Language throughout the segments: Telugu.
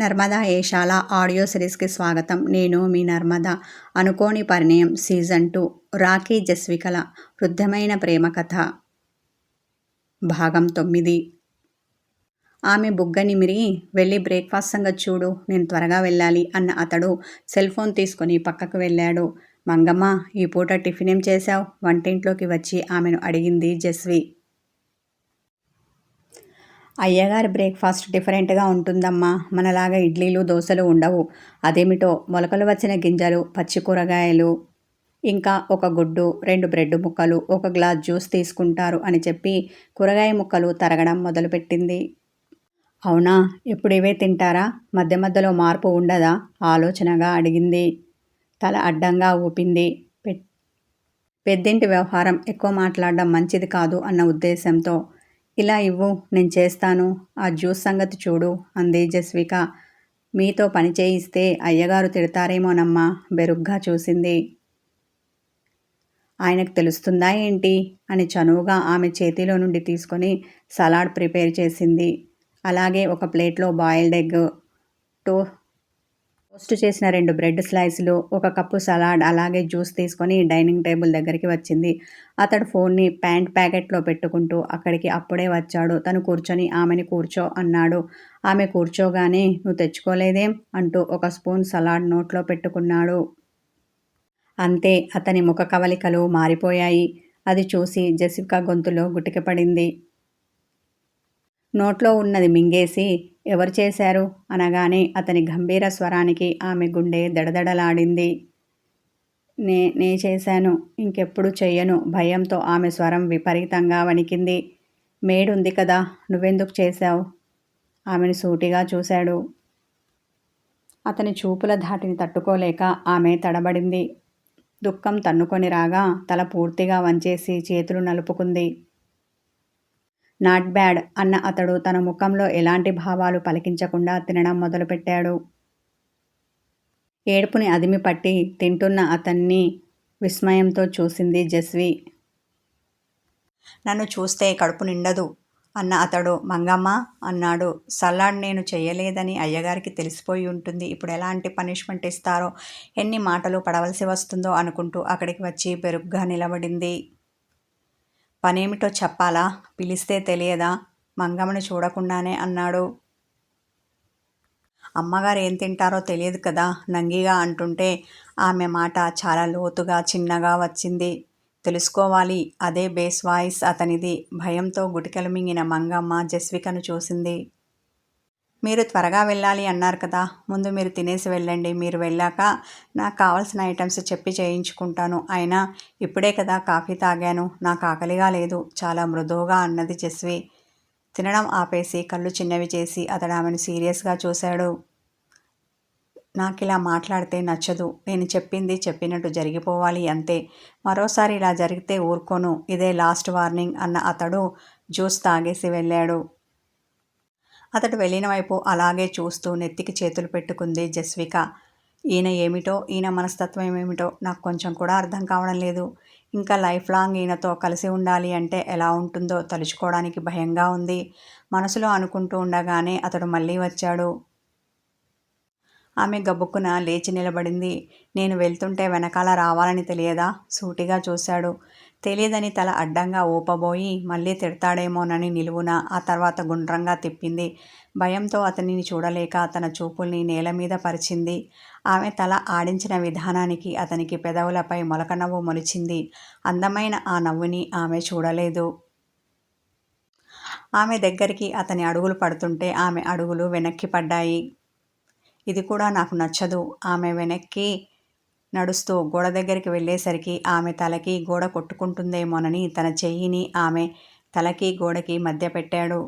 నర్మదా ఏషాల ఆడియో సిరీస్కి స్వాగతం. నేను మీ నర్మద. అనుకోని పరిణయం సీజన్ టూ. రాఖీ జస్వికల వృద్ధమైన ప్రేమ కథ. భాగం తొమ్మిది. ఆమె బుగ్గని మిరిగి వెళ్ళి బ్రేక్ఫాస్ట్ సంగతి చూడు. నేను త్వరగా వెళ్ళాలి అన్న అతడు సెల్ ఫోన్ తీసుకొని పక్కకు వెళ్ళాడు. మంగమ్మ ఈ పూట టిఫిన్ ఏం చేశావు? వంటింట్లోకి వచ్చి ఆమెను అడిగింది జస్వి. అయ్యగారి బ్రేక్ఫాస్ట్ డిఫరెంట్గా ఉంటుందమ్మా. మనలాగా ఇడ్లీలు దోశలు ఉండవు. అదేమిటో మొలకలు వచ్చిన గింజలు పచ్చి కూరగాయలు ఇంకా ఒక గుడ్డు రెండు బ్రెడ్ ముక్కలు ఒక గ్లాస్ జ్యూస్ తీసుకుంటారు అని చెప్పి కూరగాయ ముక్కలు తరగడం మొదలుపెట్టింది. అవునా? ఎప్పుడు ఇవే తింటారా? మధ్య మధ్యలో మార్పు ఉండదా? ఆలోచనగా అడిగింది. తల అడ్డంగా ఊపింది. పెద్దింటి వ్యవహారం ఎక్కువ మాట్లాడడం మంచిది కాదు అన్న ఉద్దేశంతో ఇలా ఇవ్వు నేను చేస్తాను. ఆ జ్యూస్ సంగతి చూడు అంది జస్విక. మీతో పని చేయిస్తే అయ్యగారు తిడతారేమోనమ్మా బెరుగ్గా చూసింది. ఆయనకు తెలుస్తుందా ఏంటి? అని చనువుగా ఆమె చేతిలో నుండి తీసుకొని సలాడ్ ప్రిపేర్ చేసింది. అలాగే ఒక ప్లేట్లో బాయిల్డ్ ఎగ్ టో పోస్ట్ చేసిన రెండు బ్రెడ్ స్లైస్లు ఒక కప్పు సలాడ్ అలాగే జ్యూస్ తీసుకొని డైనింగ్ టేబుల్ దగ్గరికి వచ్చింది. అతడు ఫోన్ని ప్యాంట్ ప్యాకెట్లో పెట్టుకుంటూ అక్కడికి అప్పుడే వచ్చాడు. తను కూర్చొని ఆమెని కూర్చో అన్నాడు. ఆమె కూర్చోగానే నువ్వు తెచ్చుకోలేదేం అంటూ ఒక స్పూన్ సలాడ్ నోట్లో పెట్టుకున్నాడు. అంతే అతని ముఖ కవలికలు మారిపోయాయి. అది చూసి జెసికా గొంతులో గుటికపడింది నోట్లో ఉన్నది మింగేసి ఎవరు చేశారు? అనగానే అతని గంభీర స్వరానికి ఆమె గుండె దడదడలాడింది. నే నే చేశాను. ఇంకెప్పుడు చెయ్యను. భయంతో ఆమె స్వరం విపరీతంగా వణికింది. మేడుంది కదా. నువ్వెందుకు చేశావు? ఆమెను సూటిగా చూశాడు. అతని చూపుల ధాటిని తట్టుకోలేక ఆమె తడబడింది. దుఃఖం తన్నుకొని రాగా తల పూర్తిగా వంచేసి చేతులు నలుపుకుంది. నాట్ బ్యాడ్ అన్న అతడు తన ముఖంలో ఎలాంటి భావాలు పలికించకుండా తినడం మొదలుపెట్టాడు. ఏడుపుని అదిమి పట్టి తింటున్న అతన్ని విస్మయంతో చూసింది జస్వి. నన్ను చూస్తే కడుపు నిండదు అన్న అతడు. మంగమ్మ అన్నాడు. సలాడ్ నేను చేయలేదని అయ్యగారికి తెలిసిపోయి ఉంటుంది. ఇప్పుడు ఎలాంటి పనిష్మెంట్ ఇస్తారో ఎన్ని మాటలు పడవలసి వస్తుందో అనుకుంటూ అక్కడికి వచ్చి పెరుగ్గా నిలబడింది. పనేమిటో చెప్పాలా? పిలిస్తే తెలియదా? మంగమ్మని చూడకుండానే అన్నాడు. అమ్మగారు ఏం తింటారో తెలియదు కదా? నంగిగా అంటుంటే ఆమె మాట చాలా లోతుగా చిన్నగా వచ్చింది. తెలుసుకోవాలి అదే బేస్ వాయిస్ అతనిది. భయంతో గుటికలు మింగిన మంగమ్మ జస్వికను చూసింది. మీరు త్వరగా వెళ్ళాలి అన్నారు కదా. ముందు మీరు తినేసి వెళ్ళండి. మీరు వెళ్ళాక నాకు కావాల్సిన ఐటమ్స్ చెప్పి చేయించుకుంటాను. అయినా ఇప్పుడే కదా కాఫీ తాగాను. నాకు ఆకలిగా లేదు. చాలా మృదువుగా అన్నది జస్వి. తినడం ఆపేసి కళ్ళు చిన్నవి చేసి అతడు ఆమెను సీరియస్గా చూశాడు. నాకు ఇలా మాట్లాడితే నచ్చదు. నేను చెప్పింది చెప్పినట్టు జరిగిపోవాలి అంతే. మరోసారి ఇలా జరిగితే ఊరుకోను. ఇదే లాస్ట్ వార్నింగ్ అన్న అతడు జ్యూస్ తాగేసి వెళ్ళాడు. అతడు వెళ్ళిన వైపు అలాగే చూస్తూ నెత్తికి చేతులు పెట్టుకుంది జస్విక. ఈయన ఏమిటో ఈయన మనస్తత్వం ఏమిటో నాకు కొంచెం కూడా అర్థం కావడం లేదు. ఇంకా లైఫ్ లాంగ్ ఈయనతో కలిసి ఉండాలి అంటే ఎలా ఉంటుందో తలుచుకోవడానికి భయంగా ఉంది. మనసులో అనుకుంటూ ఉండగానే అతడు మళ్ళీ వచ్చాడు. ఆమె గబుక్కున లేచి నిలబడింది. నేను వెళ్తుంటే వెనకాల రావాలని తెలియదా? సూటిగా చూశాడు. తెలియదని తల అడ్డంగా ఊపబోయి మళ్ళీ తిడతాడేమోనని నిలువున ఆ తర్వాత గుండ్రంగా తిప్పింది. భయంతో అతనిని చూడలేక తన చూపుల్ని నేల మీద పరిచింది. ఆమె తల ఆడించిన విధానానికి అతనికి పెదవులపై మొలక నవ్వు మొలిచింది. అందమైన ఆ నవ్వుని ఆమె చూడలేదు. ఆమె దగ్గరికి అతని అడుగులు పడుతుంటే ఆమె అడుగులు వెనక్కి పడ్డాయి. ఇది కూడా నాకు నచ్చదు. ఆమె వెనక్కి నడుస్తూ గోడ దగ్గరికి వెళ్ళేసరికి ఆమె తలకి గోడ కొట్టుకుంటుందేమోనని తన చెయ్యిని ఆమె తలకి గోడకి మధ్య పెట్టాడు.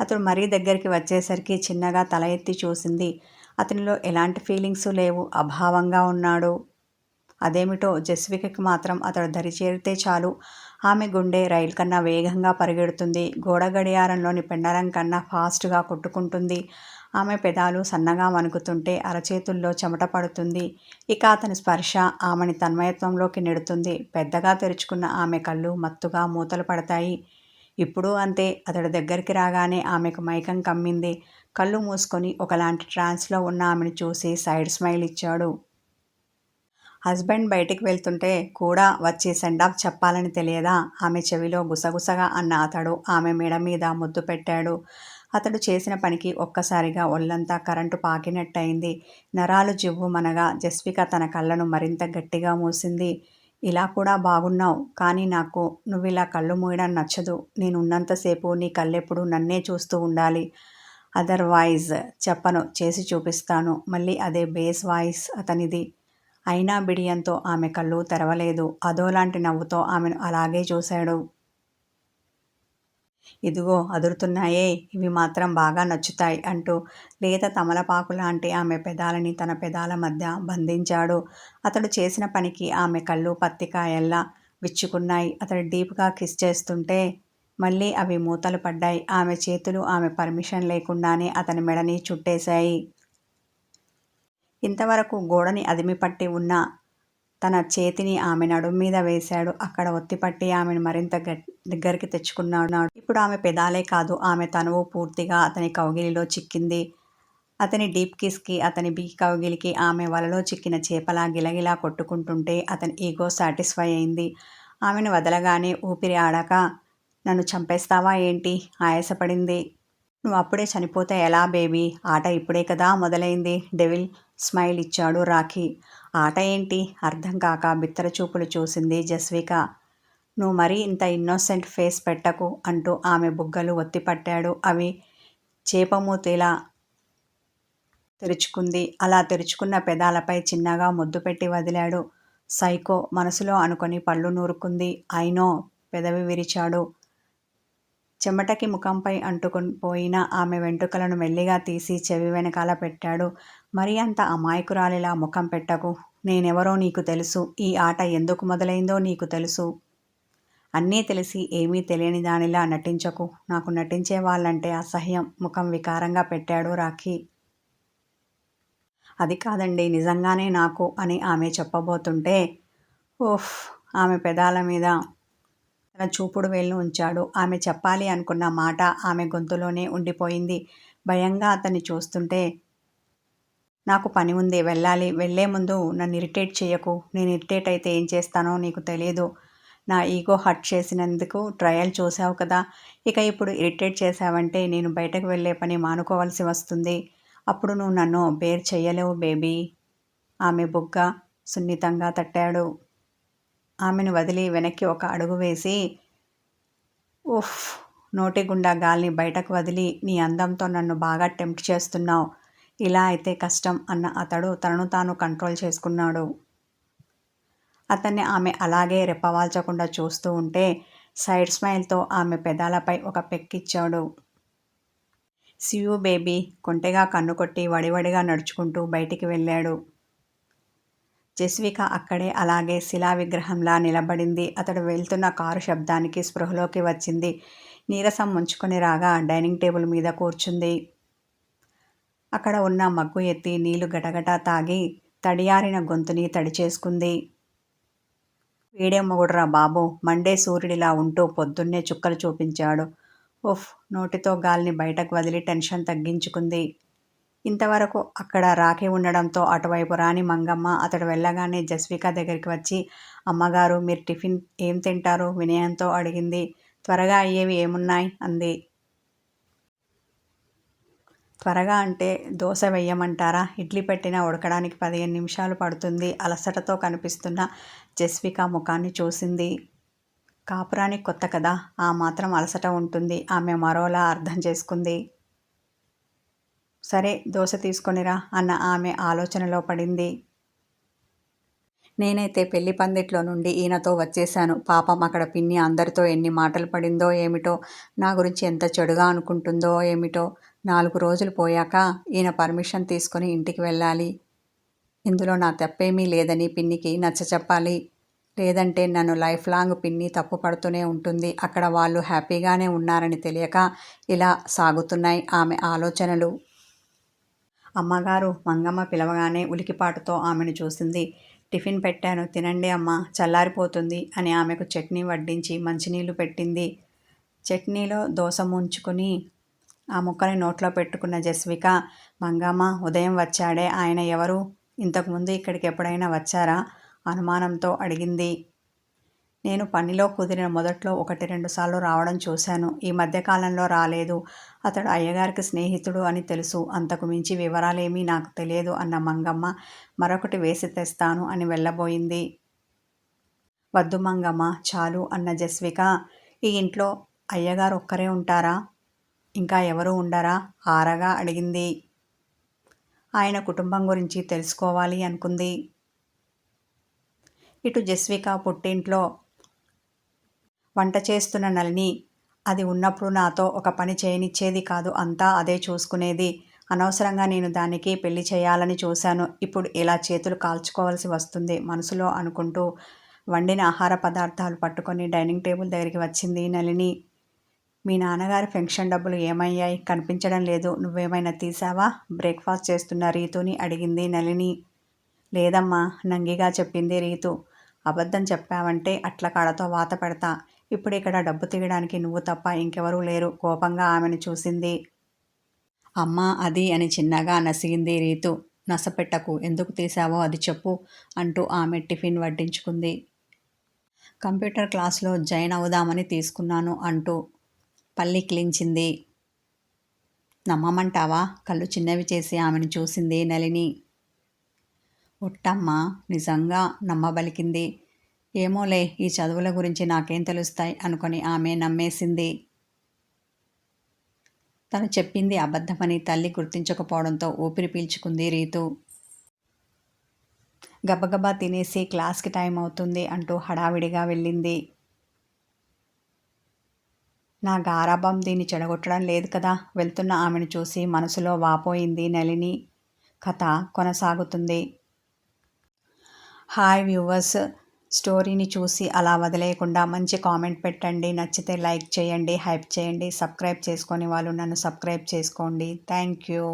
అతడు మరీ దగ్గరికి వచ్చేసరికి చిన్నగా తల ఎత్తి చూసింది. అతనిలో ఎలాంటి ఫీలింగ్స్ లేవు. అభావంగా ఉన్నాడు. అదేమిటో జస్వికకి మాత్రం అతడు దరి చేరితే చాలు. ఆమె గుండె రైలు కన్నా వేగంగా పరిగెడుతుంది. గోడ గడియారంలోని పెండరం కన్నా ఫాస్ట్గా కొట్టుకుంటుంది. ఆమె పెదాలు సన్నగా వణుకుతుంటే అరచేతుల్లో చెమట పడుతుంది. ఇక అతని స్పర్శ ఆమెని తన్మయత్వంలోకి నెడుతుంది. పెద్దగా తెరుచుకున్న ఆమె కళ్ళు మత్తుగా మూతలు పడతాయి. ఇప్పుడు అంతే అతడి దగ్గరికి రాగానే ఆమెకు మైకం కమ్మింది. కళ్ళు మూసుకొని ఒకలాంటి ట్రాన్స్లో ఉన్న ఆమెను చూసి సైడ్ స్మైల్ ఇచ్చాడు. హస్బెండ్ బయటికి వెళ్తుంటే కూడా వచ్చి ఆఫ్ చెప్పాలని తెలియదా? ఆమె చెవిలో గుసగుసగా అన్న అతడు ఆమె మెడ మీద ముద్దు పెట్టాడు. అతడు చేసిన పనికి ఒక్కసారిగా ఒళ్ళంతా కరెంటు పాకినట్టయింది. నరాలు జివ్వుమనగా జస్విక తన కళ్ళను మరింత గట్టిగా మూసింది. ఇలా కూడా బాగున్నావు కానీ నాకు నువ్వు ఇలా కళ్ళు మూయడం నచ్చదు. నేను ఉన్నంతసేపు నీ కళ్ళెప్పుడు నన్నే చూస్తూ ఉండాలి. అదర్వైజ్ చెప్పను చేసి చూపిస్తాను. మళ్ళీ అదే బేస్ వాయిస్ అతనిది. అయినా బిడియంతో ఆమె కళ్ళు తెరవలేదు. అదోలాంటి నవ్వుతో ఆమెను అలాగే చూశాడు. ఇదిగో అదురుతున్నాయే ఇవి మాత్రం బాగా నచ్చుతాయి అంటూ లేత తమలపాకు లాంటి ఆమె పెదాలని తన పెదాల మధ్య బంధించాడు. అతడు చేసిన పనికి ఆమె కళ్ళు పత్తికాయల్లా విచ్చుకున్నాయి. అతడు డీప్గా కిస్ చేస్తుంటే మళ్ళీ అవి మూతలు పడ్డాయి. ఆమె చేతులు ఆమె పర్మిషన్ లేకుండానే అతని మెడని చుట్టేశాయి. ఇంతవరకు గోడని అదిమిపట్టి ఉన్న తన చేతిని ఆమె నడుం మీద వేశాడు. అక్కడ ఒత్తిపట్టి ఆమెను మరింత దగ్గరికి తెచ్చుకున్నాడు. ఇప్పుడు ఆమె పెదాలే కాదు ఆమె తనువు పూర్తిగా అతని కౌగిలిలో చిక్కింది. అతని డీప్ కిస్కి అతని బీ కౌగిలికి ఆమె వలలో చిక్కిన చేపలా గిలగిలా కొట్టుకుంటుంటే అతని ఈగో సాటిస్ఫై అయింది. ఆమెను వదలగానే ఊపిరి ఆడక నన్ను చంపేస్తావా ఏంటి? ఆయాసపడింది. నువ్వు అప్పుడే చనిపోతే ఎలా బేబీ? ఆట ఇప్పుడే కదా మొదలైంది డెవిల్ స్మైల్ ఇచ్చాడు రాఖీ. ఆట ఏంటి? అర్థం కాక బిత్తర చూపులు చూసింది జస్విక. నువ్వు మరీ ఇంత ఇన్నోసెంట్ ఫేస్ పెట్టకు అంటూ ఆమె బుగ్గలు ఒత్తిపట్టాడు అవి చేపమూతిలా తెరుచుకుంది. అలా తెరుచుకున్న పెదాలపై చిన్నగా ముద్దు పెట్టి వదిలాడు. సైకో మనసులో అనుకొని పళ్ళు నూరుకుంది. అయినో పెదవి విరిచాడు. చెమటకి ముఖంపై అంటుకుని పోయిన ఆమె వెంట్రుకలను మెల్లిగా తీసి చెవి వెనకాల పెట్టాడు. మరి అంత అమాయకురాలిలా ముఖం పెట్టకు. నేనెవరో నీకు తెలుసు. ఈ ఆట ఎందుకు మొదలైందో నీకు తెలుసు. అన్నీ తెలిసి ఏమీ తెలియని దానిలా నటించకు. నాకు నటించే వాళ్ళంటే అసహ్యం. ముఖం వికారంగా పెట్టాడు రాఖీ. అది కాదండి నిజంగానే నాకు అని ఆమె చెప్పబోతుంటే ఓఫ్ ఆమె పెదాల మీద తన చూపుడు వేళ్ళు ఉంచాడు. ఆమె చెప్పాలి అనుకున్న మాట ఆమె గొంతులోనే ఉండిపోయింది. భయంగా అతన్ని చూస్తుంటే నాకు పని ఉంది వెళ్ళాలి. వెళ్ళే ముందు నన్ను ఇరిటేట్ చేయకు. నేను ఇరిటేట్ అయితే ఏం చేస్తానో నీకు తెలియదు నా ఈగో హర్ట్ చేసినందుకు ట్రయల్ చూసావు కదా. ఇక ఇప్పుడు ఇరిటేట్ చేసావంటే నేను బయటకు వెళ్ళే పని మానుకోవాల్సి వస్తుంది. అప్పుడు నువ్వు నన్ను బేర్ చేయలేవు బేబీ. ఆమె బుగ్గ సున్నితంగా తట్టాడు. ఆమెను వదిలి వెనక్కి ఒక అడుగు వేసి ఉఫ్ నోటి గుండా గాలిని బయటకు వదిలి నీ అందంతో నన్ను బాగా టెంప్ట్ చేస్తున్నావు. ఇలా అయితే కష్టం అన్న అతడు తనను తాను కంట్రోల్ చేసుకున్నాడు. అతన్ని ఆమె అలాగే రెప్పవాల్చకుండా చూస్తూ ఉంటే సైడ్ స్మైల్తో ఆమె పెదాలపై ఒక పెక్కిచ్చాడు సియూ బేబీ కొంటెగా కన్ను కొట్టి వడివడిగా నడుచుకుంటూ బయటికి వెళ్ళాడు. జస్విక అక్కడే అలాగే శిలా విగ్రహంలా నిలబడింది. అతడు వెళ్తున్న కారు శబ్దానికి స్పృహలోకి వచ్చింది. నీరసం ముంచుకొని రాగా డైనింగ్ టేబుల్ మీద కూర్చుంది. అక్కడ ఉన్న మగ్గు ఎత్తి నీళ్ళు గటగటా తాగి తడియారిన గొంతుని తడి చేసుకుంది వీడే మొగుడురా బాబు! మండే సూర్యుడిలా ఉంటూ పొద్దున్నే చుక్కలు చూపించాడు. ఉఫ్! నోటితో గాలిని బయటకు వదిలి టెన్షన్ తగ్గించుకుంది. ఇంతవరకు అక్కడ రాఖీ ఉండడంతో అటువైపు రాని మంగమ్మ అతడు వెళ్ళగానే జస్విక దగ్గరికి వచ్చి అమ్మగారు మీరు టిఫిన్ ఏం తింటారు? వినయంతో అడిగింది. త్వరగా అయ్యేవి ఏమున్నాయి? అంది. త్వరగా అంటే దోశ వెయ్యమంటారా? ఇడ్లీ పెట్టిన ఉడకడానికి పదిహేను నిమిషాలు పడుతుంది. అలసటతో కనిపిస్తున్న జస్విక ముఖాన్ని చూసింది. కాపురానికి కొత్త కదా? ఆ మాత్రం అలసట ఉంటుంది. ఆమె మరోలా అర్థం చేసుకుంది. సరే దోశ తీసుకొనిరా అన్న ఆమె ఆలోచనలో పడింది. నేనైతే పెళ్ళి పందిట్లో నుండి ఈయనతో వచ్చేశాను. పాపం అక్కడ పిన్ని అందరితో ఎన్ని మాటలు పడిందో ఏమిటో నా గురించి ఎంత చెడుగా అనుకుంటుందో ఏమిటో నాలుగు రోజులు పోయాక ఈయన పర్మిషన్ తీసుకొని ఇంటికి వెళ్ళాలి. ఇందులో నా తప్పేమీ లేదని పిన్నికి నచ్చ చెప్పాలి. లేదంటే నన్ను లైఫ్ లాంగ్ పిన్ని తప్పు పడుతూనే ఉంటుంది. అక్కడ వాళ్ళు హ్యాపీగానే ఉన్నారని తెలియక ఇలా సాగుతున్నాయి ఆమె ఆలోచనలు. అమ్మగారు మంగమ్మ పిలవగానే ఉలికిపాటుతో ఆమెను చూసింది. టిఫిన్ పెట్టాను తినండి అమ్మ చల్లారిపోతుంది అని ఆమెకు చట్నీ వడ్డించి మంచినీళ్ళు పెట్టింది. చట్నీలో దోశ ముంచుకొని ఆ ముక్కని నోట్లో పెట్టుకున్న జస్విక మంగమ్మ ఉదయం వచ్చాడే ఆయన ఎవరు? ఇంతకుముందు ఇక్కడికి ఎప్పుడైనా వచ్చారా? అనుమానంతో అడిగింది. నేను పనిలో కుదిరిన మొదట్లో ఒకటి రెండు సార్లు రావడం చూశాను. ఈ మధ్యకాలంలో రాలేదు. అతడు అయ్యగారికి స్నేహితుడు అని తెలుసు. అంతకు మించి వివరాలేమీ నాకు తెలియదు అన్న మంగమ్మ మరొకటి వేసి తెస్తాను అని వెళ్ళబోయింది. వద్దు మంగమ్మ చాలు అన్న జస్విక. ఈ ఇంట్లో అయ్యగారు ఒక్కరే ఉంటారా? ఇంకా ఎవరు ఉండరా? ఆరగా అడిగింది. ఆయన కుటుంబం గురించి తెలుసుకోవాలి అనుకుంది. ఇటు జస్విక పుట్టింట్లో వంట చేస్తున్న నలిని అది ఉన్నప్పుడు నాతో ఒక పని చేయనిచ్చేది కాదు అంతా అదే చూసుకునేది. అనవసరంగా నేను దానికి పెళ్ళి చేయాలని చూశాను. ఇప్పుడు ఇలా చేతులు కాల్చుకోవాల్సి వస్తుంది మనసులో అనుకుంటూ వండిన ఆహార పదార్థాలు పట్టుకొని డైనింగ్ టేబుల్ దగ్గరికి వచ్చింది నలిని మీ నాన్నగారి పెన్షన్ డబ్బులు ఏమయ్యాయి? కనిపించడం లేదు. నువ్వేమైనా తీసావా బ్రేక్ఫాస్ట్ చేస్తున్న రీతుని అడిగింది నలిని లేదమ్మా నంగిగా చెప్పింది రీతు. అబద్ధం చెప్పావంటే అట్ల కాడతో వాత పెడతా. ఇప్పుడు ఇక్కడ డబ్బు తీయడానికి నువ్వు తప్ప ఇంకెవరూ లేరు. కోపంగా ఆమెను చూసింది. అమ్మా అది అని చిన్నగా నసిగింది రీతు. నసపెట్టకు. ఎందుకు తీసావో అది చెప్పు అంటూ ఆమె టిఫిన్ వడ్డించుకుంది. కంప్యూటర్ క్లాస్లో జాయిన్ అవుదామని తీసుకున్నాను అంటూ పల్లి క్లించింది. నమ్మమంటావా? కళ్ళు చిన్నవి చేసి ఆమెను చూసింది నలిని ఒట్టమ్మ నిజంగా నమ్మబలికింది. ఏమోలే ఈ చదువుల గురించి నాకేం తెలుస్తాయి అనుకొని ఆమె నమ్మేసింది. తను చెప్పింది అబద్ధమని తల్లి గుర్తించకపోవడంతో ఊపిరి పీల్చుకుంది రీతు. గబగబా తినేసి క్లాస్కి టైం అవుతుంది అంటూ హడావిడిగా వెళ్ళింది. నా గారాభం దీన్ని చెడగొట్టడం లేదు కదా వెళ్తున్న ఆమెను చూసి మనసులో వాపోయింది నలిని కథ కొనసాగుతుంది. Hi viewers. స్టోరీని చూసి అలా వదిలేయకుండా మంచి కామెంట్ పెట్టండి. నచ్చితే లైక్ చేయండి హైప్ చేయండి సబ్స్క్రైబ్ చేసుకొని వాళ్ళు నన్ను సబ్స్క్రైబ్ చేసుకోండి. Thank you.